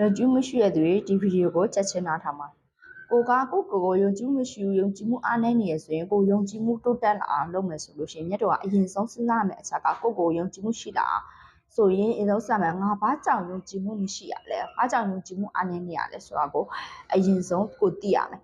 ယုံကြည်မှုရှိတဲ့သူတွေဒီဗီဒီယိုကိုချက်ချင်းနားထောင်ပါကိုကကိုကိုကိုယုံကြည်မှုရှိဘူးယုံကြည်မှုအားနည်းနေရဆိုရင်ကိုယုံကြည်မှုတိုးတက်လာအောင်လုပ်မယ်ဆိုလို့ရှိရင်မြတ်တော်ကအရင်ဆုံးစဉ်းစားရမယ့်အချက်ကကိုကိုယုံကြည်မှုရှိလာအောင်ဆိုရင်အရင်ဆုံးစမယ်ငါဘာကြောင့်ယုံကြည်မှုမရှိရလဲဘာကြောင့်ယုံကြည်မှုအားနည်းနေရလဲဆိုတာကိုအရင်ဆုံးကိုသိရမယ်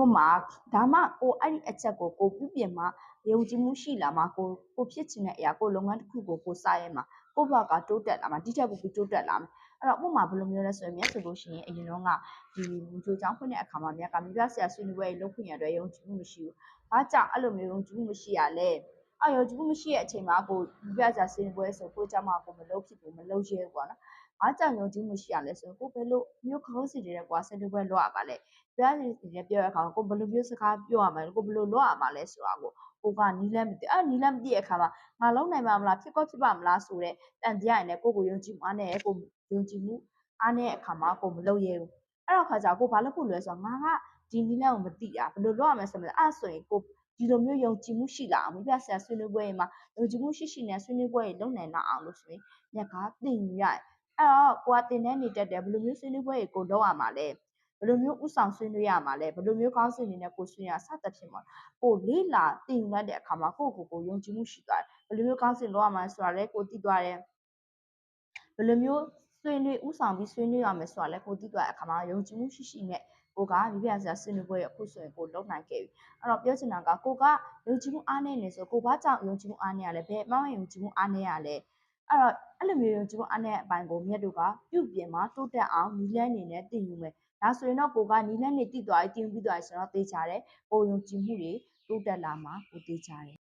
ဥပမာဒါမှကိုအဲ့ဒီအချက်ကိုကိုပြုပြင်မှယုံကြည်မှုရှိလာမှကိုကိုဖြစ်ချင်တဲ့အရာကိုလုပ်ငန်းတစ်ခုကိုကိုစရဲမှာကိုဘကတိုးတက်လာမှဒီထက်ပိုပြီးတိုးတက်လာမယ်အဲ့တော့ဥပမာဘယ်လိုမျိုးလဲဆိုရင်မြတ်ဆိုလို့ရှိရင်အရင်တော့ကဒီလူချိုချောင်းဖွင့်တဲ့အခါမှာမြတ်ကမိဘဆရာဆွေးနွေးပွဲလုပ်ခွင့်ရတဲ့ယုံကြည်မှုမရှိဘူး။ဘာကြောင့်အဲ့လိုမျိုးယုံကြည်မှုမရှိရလဲ။အဲ့ယုံကြည်မှုမရှိတဲ့အချိန်မှာကိုမိဘဆရာဆွေးနွေးပွဲဆိုကိုကြမှာကိုမလုပ်ဖြစ်ဘူးမလုပ်ရဲဘူးပေါ့နော်။ အားကြောင့်ယုံကြည်မှုရှိရလဲဆိုရင်ကိုဘယ်လိုမျိုးခေါင်းစီတဲ့ကွာဆွေးနွေးပွဲလုပ်ရပါလဲ။ပြားစီစီနဲ့ပြောရအခါမှာကိုဘယ်လိုမျိုးစကားပြောရမှာလဲကိုဘယ်လိုလုပ်ရမှာလဲဆိုတာကိုကိုကနီးလန်းမသိအဲ့နီးလန်းမသိတဲ့အခါမှာငါလုံးနိုင်ပါမလားဖြစ်ကောဖြစ်ပါမလားဆိုတဲ့တန်တရားရနဲ့ကိုကိုယုံကြည်မှုအားနဲ့ကိုယုံကြည်မှုအားနဲ့အခါမှာကိုမလုပ်ရဲဘူးအဲ့တော့ခါကျကိုဘာလုပ်ဖို့လဲဆိုတော့ငါကဒီနီးလန်းကိုမသိတာဘယ်လိုလုပ်ရမလဲဆိုတော့အဲ့ဆိုရင်ကိုဒီလိုမျိုးယုံကြည်မှုရှိလာအောင်မိဖဆရာဆွေးနွေးပွဲမှာယုံကြည်မှုရှိရှိနဲ့ဆွေးနွေးပွဲတွေလုပ်နိုင်လာအောင်လို့ဆိုရင်ညကသိယူရတယ် အဲ့တော့ကိုကတင်တဲ့နေတက်တယ်ဘယ်လိုမျိုးဆွေးနွေးပွဲတွေကိုလုပ်ရမှာလဲဘယ်လိုမျိုးဥဆောင်ဆွေးနွေးရမှာလဲဘယ်လိုမျိုးကောင်းစဉ်တွေနဲ့ကိုဆွေးရစသဖြင့်ပေါ့ကိုလေးလာတင်ယူလိုက်တဲ့အခါမှာကိုကိုကိုယုံကြည်မှုရှိသွားတယ်ဘယ်လိုမျိုးကောင်းစဉ်လုပ်ရမှာလဲဆိုတာလဲကိုသိသွားတယ်ဘယ်လိုမျိုးဆွေးနွေးဥဆောင်ပြီးဆွေးနွေးရမယ်ဆိုတာလဲကိုသိသွားတဲ့အခါမှာယုံကြည်မှုရှိရှိနဲ့ကိုကမိဖုရားဆရာဆွေးနွေးပွဲရအခုဆိုရင်ကိုလုံနိုင်ခဲ့ပြီအဲ့တော့ပြောချင်တာကကိုကယုံကြည်မှုအားနည်းနေဆိုကိုဘာကြောင့်ယုံကြည်မှုအားနည်းရလဲဘယ်အမှန်ယုံကြည်မှုအားနည်းရလဲ အဲ့တော့အဲ့လိုမျိုးယုံကြည်မှုအားနည်းတဲ့အပိုင်းကိုမြတ်တို့ကပြုပြင်မှာတိုးတက်အောင်နီးလန်းနေနဲ့တည်ယူမယ်ဒါဆိုရင်တော့ကိုကနီးလန်းနေတည်သွားပြီးတည်ပြီးသွားပြီဆိုတော့သိချတယ်ကိုယုံကြည်မှုတွေတိုးတက်လာမှာကိုသိချတယ်